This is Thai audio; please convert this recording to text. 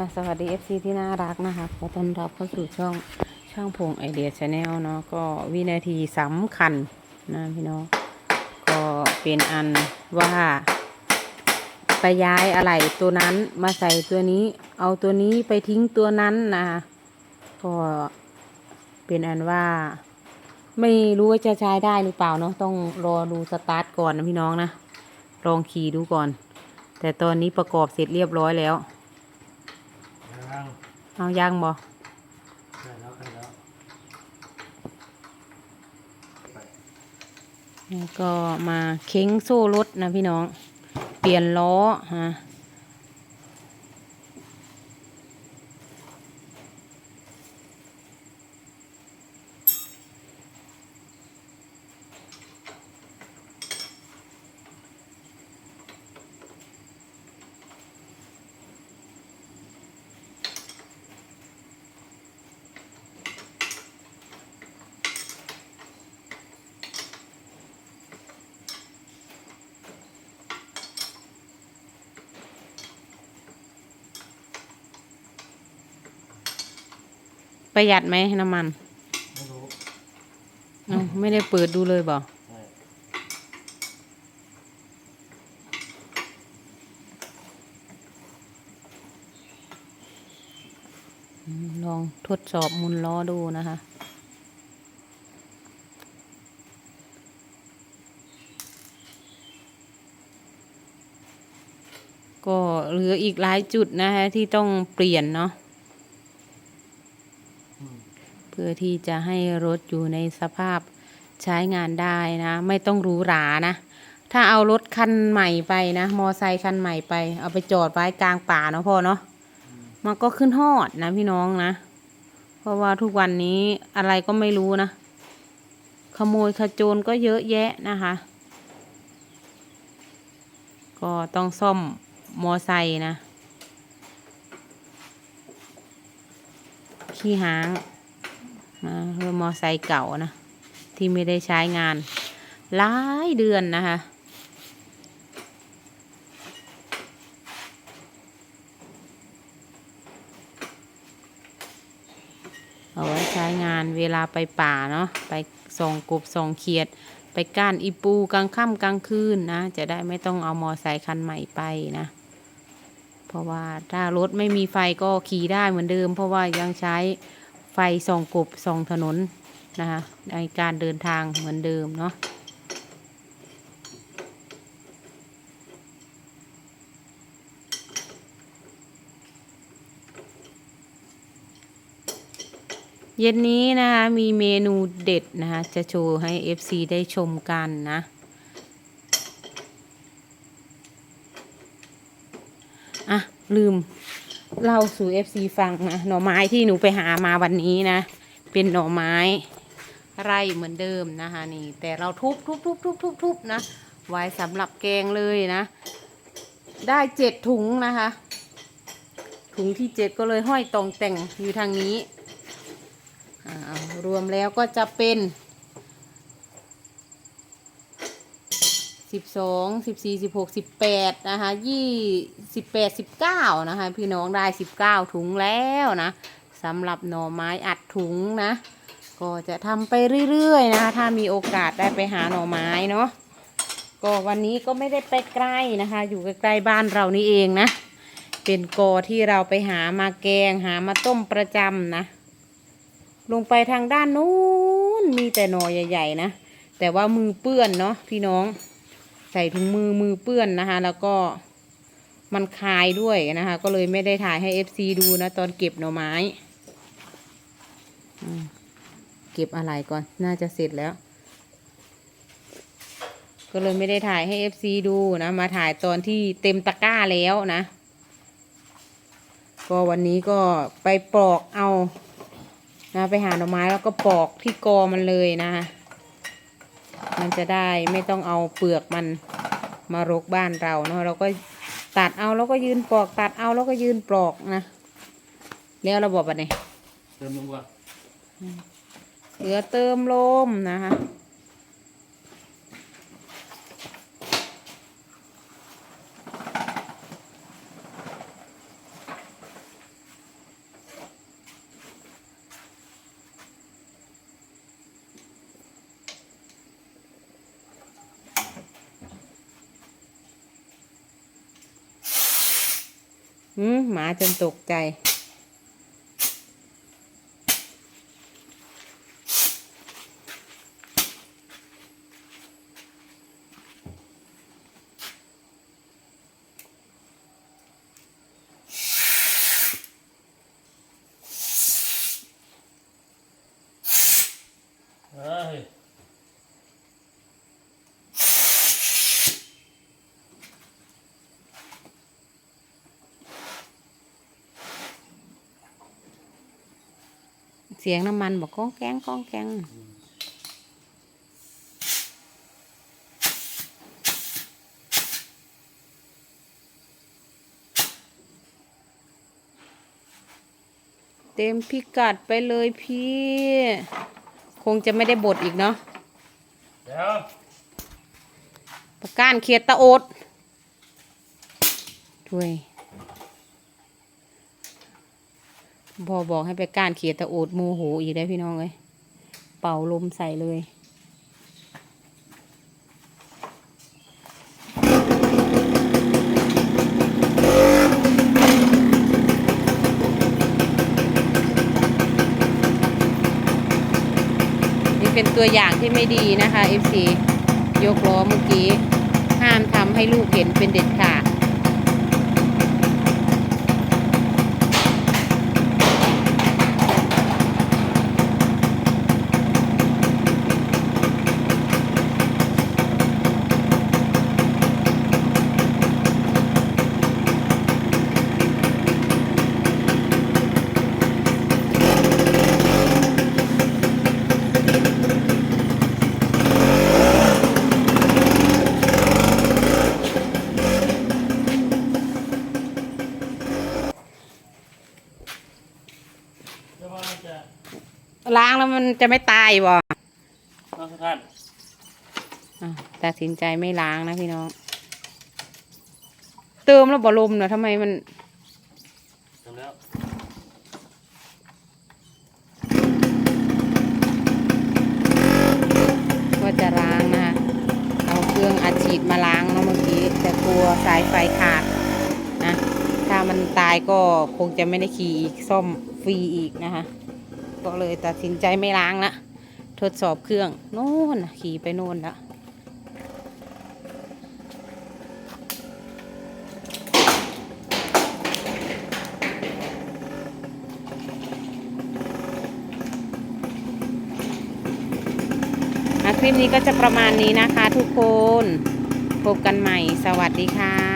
ค่ะสวัสดี FC ที่น่ารักนะคะขอต้อนรับเข้าสู่ช่องช่างพงไอเดียชาแนลเนาะก็วินาทีสำคัญนะพี่น้องก็เป็นอันว่า ไปย้ายอะไรตัวนั้นมาใส่ตัวนี้ เอาตัวนี้ไปทิ้งตัวนั้นนะคะก็เป็นอันว่า ไม่รู้ว่าจะใช้ได้หรือเปล่าเนาะต้องรอดูสตาร์ทก่อนนะพี่น้องนะลองขี่ดูก่อน แต่ตอนนี้ประกอบเสร็จเรียบร้อยแล้ว เอายางบ่ใช่แล้วใช่แล้วแล้วก็มาเค้งโซ่รถนะพี่น้อง เปลี่ยนล้อฮะ ประหยัดไหมน้ำมันไม่รู้เอ้าไม่ได้เปิดดูเลยบ่ใช่อืมลองทดสอบหมุนล้อดูนะคะ ก็เหลืออีกหลายจุดนะคะที่ต้องเปลี่ยนเนาะอืม เพื่อที่จะให้รถอยู่ในสภาพใช้งานได้นะ ไม่ต้องหรูหรานะ ถ้าเอารถคันใหม่ไปนะมอไซคันใหม่ไป เอาไปจอดไว้กลางป่าเนาะพ่อเนาะมันก็ขึ้นฮอดนะพี่น้องนะ เพราะว่าทุกวันนี้อะไรก็ไม่รู้นะ ขโมยขโจรก็เยอะแยะนะคะ ก็ต้องซ่อมมอไซค์นะ ขี้หางนะเรือมอไซค์เก่านะ ที่ไม่ได้ใช้งานหลายเดือนนะคะเอาไว้ใช้งานเวลาไปป่าเนาะไปส่องกบส่องเขียด ไปก้านอีปูกลางค่ำกลางคืนนะ จะได้ไม่ต้องเอามอไซค์คันใหม่ไปนะ เพราะว่าถ้ารถไม่มีไฟก็ขี่ได้เหมือนเดิม เพราะว่ายังใช้ไฟส่องกบส่องถนนนะคะในการเดินทางเหมือนเดิมเนาะเย็นนี้นะคะมีเมนูเด็ดนะคะจะโชว์ให้ FC ได้ชมกันนะ อะ ลืมเล่าสู่ FC ฟังนะหน่อไม้ที่หนูไปหามาวันนี้นะ เป็นหน่อไม้ไร่เหมือนเดิมนะคะนี่ แต่เราทุบทุบทุบทุบทุบทุบนะไว้สำหรับแกงเลยนะ ได้เจ็ดถุงนะคะ ถุงที่เจ็ดก็เลยห้อยตรงแต่งอยู่ทางนี้รวมแล้วก็จะเป็น สิบสองสิบสี่สิบหกสิบแปดนะคะยี่สิบแปดสิบเก้านะคะพี่น้องได้สิบเก้าถุงแล้วนะสำหรับหน่อไม้อัดถุงนะ ก็จะทำไปเรื่อยๆนะคะถ้ามีโอกาสได้ไปหาหน่อไม้เนาะก็วันนี้ก็ไม่ได้ไปไกลนะคะ อยู่ใกล้ๆบ้านเรานี่เองนะ เป็นกอที่เราไปหามาแกงหามาต้มประจำนะ ลงไปทางด้านนู้นมีแต่หน่อใหญ่ ๆ นะแต่ว่ามือเปื้อนเนาะพี่น้อง ส่ถุงมือมือเปื้อนนะคะ แล้วก็มันคายด้วยนะคะ ก็เลยไม่ได้ถ่ายให้ FC ดูนะ ตอนเก็บหน่อไม้เก็บอะไรก่อนน่าจะเสร็จแล้ว ก็เลยไม่ได้ถ่ายให้ FC ดูนะ มาถ่ายตอนที่เต็มตะกร้าแล้วนะ ก็วันนี้ก็ไปปอกเอานะไปหาหน่อไม้แล้วก็ปอกที่กอมันเลยนะคะมันจะได้ไม่ต้องเอาเปลือกมัน มารกบ้านเราเนาะเราก็ตัดเอาแล้วก็ยืนปลอก ตัดเอาแล้วก็ยืนปลอกนะแล้วระบบอะไรเติมลงก่อนเหลือเติมลมนะคะ หมหมาจนตกใจ เฮ้ย เสียงน้ำมันบอกก้องแกงก้องแกงเต็มพิกัดไปเลยพี่ คงจะไม่ได้บดอีกเนาะเดี๋ยวประก้านเขียดตะโอดด้วย พอบอกให้ไปก้านเขียดตะโอดโมโหอีกได้พี่น้องเอ้ยเป่าลมใส่เลย นี่เป็นตัวอย่างที่ไม่ดีนะคะ FC ยกล้อเมื่อกี้ ห้ามทำให้ลูกเห็นเป็นเด็ดขาด ล้างแล้วมันจะไม่ตายบ่น้องทุกท่านอะตัดสินใจไม่ล้างนะพี่น้อง เติมแล้วบ่ลมเนอะทำไมมันจำแล้วก็จะล้างนะคะ เอาเครื่องอัดฉีดมาล้างเนาะเมื่อกี้ แต่กลัวสายไฟขาดนะ ถ้ามันตายก็คงจะไม่ได้ขี่อีกซ่อมฟรีอีกนะคะ ก็เลยตัดสินใจไม่ล้างละทดสอบเครื่องโน่นขี่ไปโน่นละคลิปนี้ก็จะประมาณนี้นะคะทุกคน พบกันใหม่ สวัสดีค่ะ